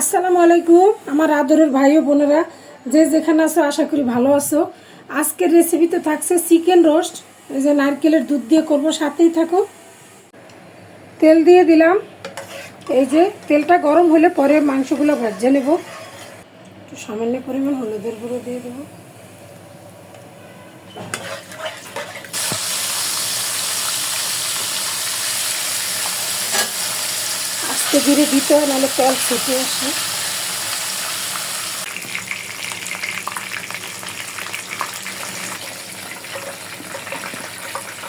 আসসালামু আলাইকুম, আমার আদরের ভাই ও বোনেরা। যে যেখানে আছো, আশা করি ভালো আছো। আজকের রেসিপিতে থাকছে চিকেন রোস্ট এই যে নারকেলের দুধ দিয়ে করব, সাথেই থাকো। তেল দিয়ে দিলাম। এই যে তেলটা গরম হলে পরে মাংসগুলো ভাজে নেব। একটু সামান্য পরিমাণ হলুদের গুঁড়ো দিয়ে দেবো। আস্তে ধীরে দিতে হয়, নাহলে তেল ফুটে আসে।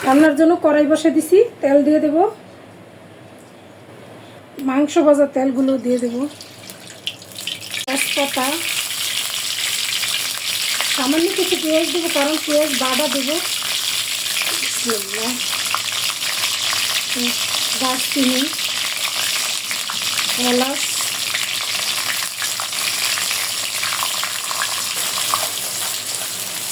রান্নার জন্য কড়াই বসে দিছি, তেল দিয়ে দেব। মাংস ভাজা তেলগুলো দিয়ে দেব। তেজপাতা। সামান্য কিছু পেঁয়াজ দেবো, কারণ পেঁয়াজ বাটা দেবো। দারচিনি। এলাচ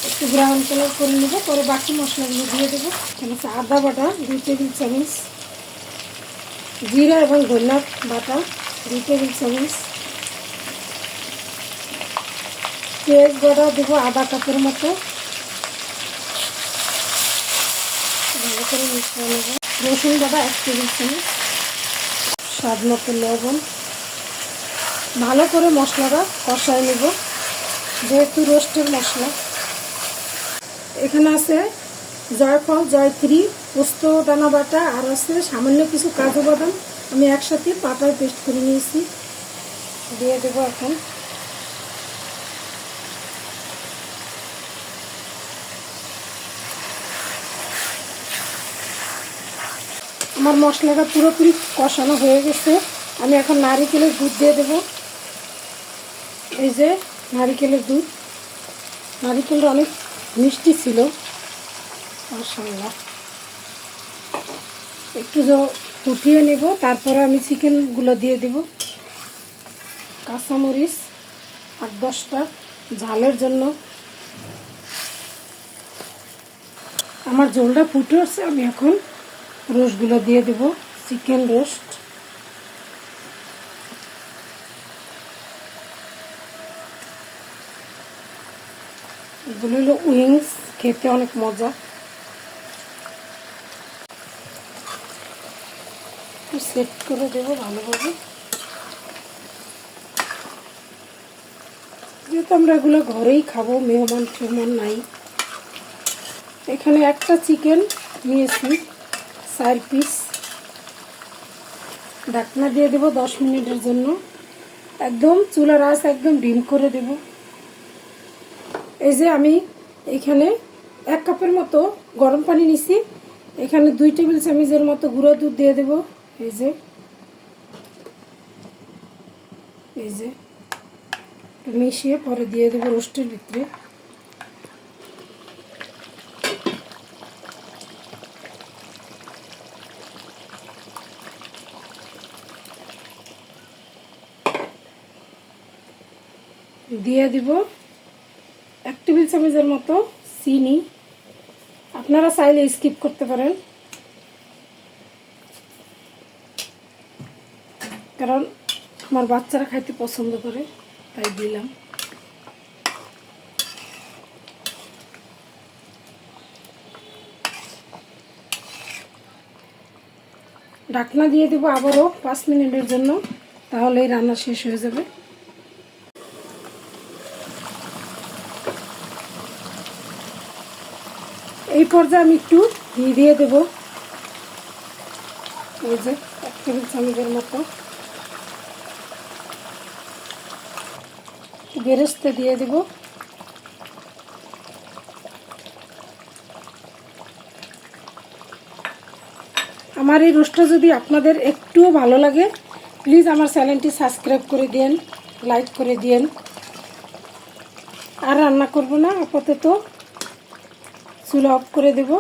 একটু ব্রাউন কালার করে নেব, পরে বাকি মশলাগুলো দিয়ে দেবো। এখানে আছে আদা বাটা, দুই টেবিল চামচ, জিরা এবং ধনিয়া বাটা, দুই টেবিল চামচ। পেঁয়াজ বাটা দেবো আধা কাপের মতো। ভালো করে মিশিয়ে নেব। রসুন বাটা এক টেবিল চামচ। স্বাদ মতো লবণ। ভালো করে মশলাটা কষায় নেব, যেহেতু রোস্টের মশলা। এখানে আছে জয়ফল, জয়ত্রী, পোস্ত, দানা বাটা, আর আছে সামান্য কিছু কাজু বাদাম। আমি একসাথে পাতায় পেস্ট করে নিয়েছি। দিয়ে দেবো এখন আমার মশলাটা পুরোপুরি কষানো হয়ে গেছে। আমি এখন নারিকেলের দুধ দিয়ে দেব। এই যে নারিকেলের দুধ। নারিকেলটা অনেক মিষ্টি ছিল। মাশাল্লাহ একটু ফুটিয়ে নেব, তারপরে আমি চিকেনগুলো দিয়ে দেব। কাঁচামরিচ, আট দশটা ঝালের জন্য। আমার জলটা ফুটে আসছে আমি এখন রোস্টগুলো দিয়ে দেব, চিকেন রোস্ট। এগুলো হলো উইংস, খেতে অনেক মজা। সেট করে দেবো ভালোভাবে। যেহেতু আমরা এগুলো ঘরেই খাব মেহমান টেহমান নাই। এখানে একটা চিকেন নিয়েছি। চার পিস ঢাকনা দিয়ে দেবো দশ মিনিটের জন্য। একদম চুলার আঁচ একদম ডিম করে দেব। এই যে আমি এখানে এক কাপের মতো গরম পানি নিছি। এখানে দুই টেবিল চামচের মতো গুঁড়ো দুধ দিয়ে দেব। এই যে। এই যে। মিশিয়ে পরে দিয়ে দেবো রোস্টের ভিতরে। দিয়ে দিব এক টেবিল চামচের মতো চিনি। আপনারা চাইলে স্কিপ করতে পারেন। কারণ আমার বাচ্চারা খাইতে পছন্দ করে, তাই দিলাম। ঢাকনা দিয়ে দেবো আবারও পাঁচ মিনিটের জন্য, তাহলেই রান্না শেষ হয়ে যাবে। এই পর্যায়ে আমি একটু ঘি দিয়ে দেবো। এই যে, এক টেবিল চামচের মতো। বেরেস্তে দিয়ে দেব। আমার এই রোস্টটা যদি আপনাদের একটুও ভালো লাগে, প্লিজ আমার চ্যানেলটি সাবস্ক্রাইব করে দিন লাইক করে দিন আর রান্না করব না, আপাতত। চুলা অফ করে দেব।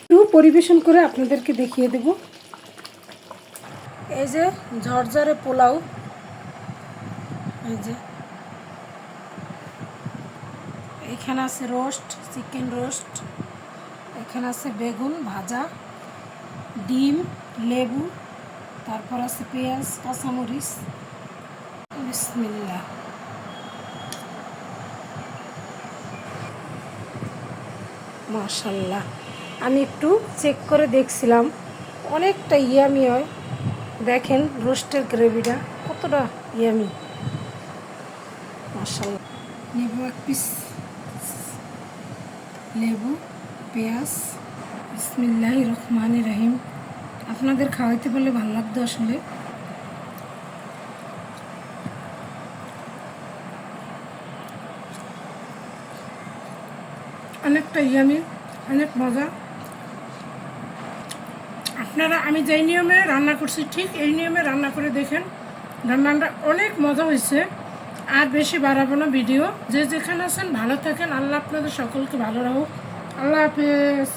একটু পরিবেশন করে আপনাদেরকে দেখিয়ে দেব। এই যে ঝরঝরে পোলাও। এই যে। এখানে আছে রোস্ট, চিকেন রোস্ট। এখানে আছে বেগুন ভাজা, ডিম, লেবু, তারপর আছে পেঁয়াজ, কাঁচামরিচ। বিসমিল্লাহ। মাশাল্লাহ। আমি একটু চেক করে দেখছিলাম, অনেকটা ইয়ামি হয়। দেখেন রোস্টের গ্রেভিটা কতটা ইয়ামি মাশাল্লাহ। নেবু এক পিস লেবু, পেঁয়াজ। বিসমিল্লাহ রহমান রহিম। আপনাদের খাওয়াইতে বলে ভালো লাগতো আসলে। অনেকটা ইয়ামি, অনেক মজা। আপনারা, আমি যেই নিয়মে রান্না করছি, ঠিক এই নিয়মে রান্না করে দেখেন, রান্নাটা অনেক মজা হয়েছে। আর বেশি বাড়াবো না ভিডিও। যে যেখানে আছেন, ভালো থাকেন। আল্লাহ আপনাদের সকলকে ভালো রাখুক। আল্লাহ হাফেজ।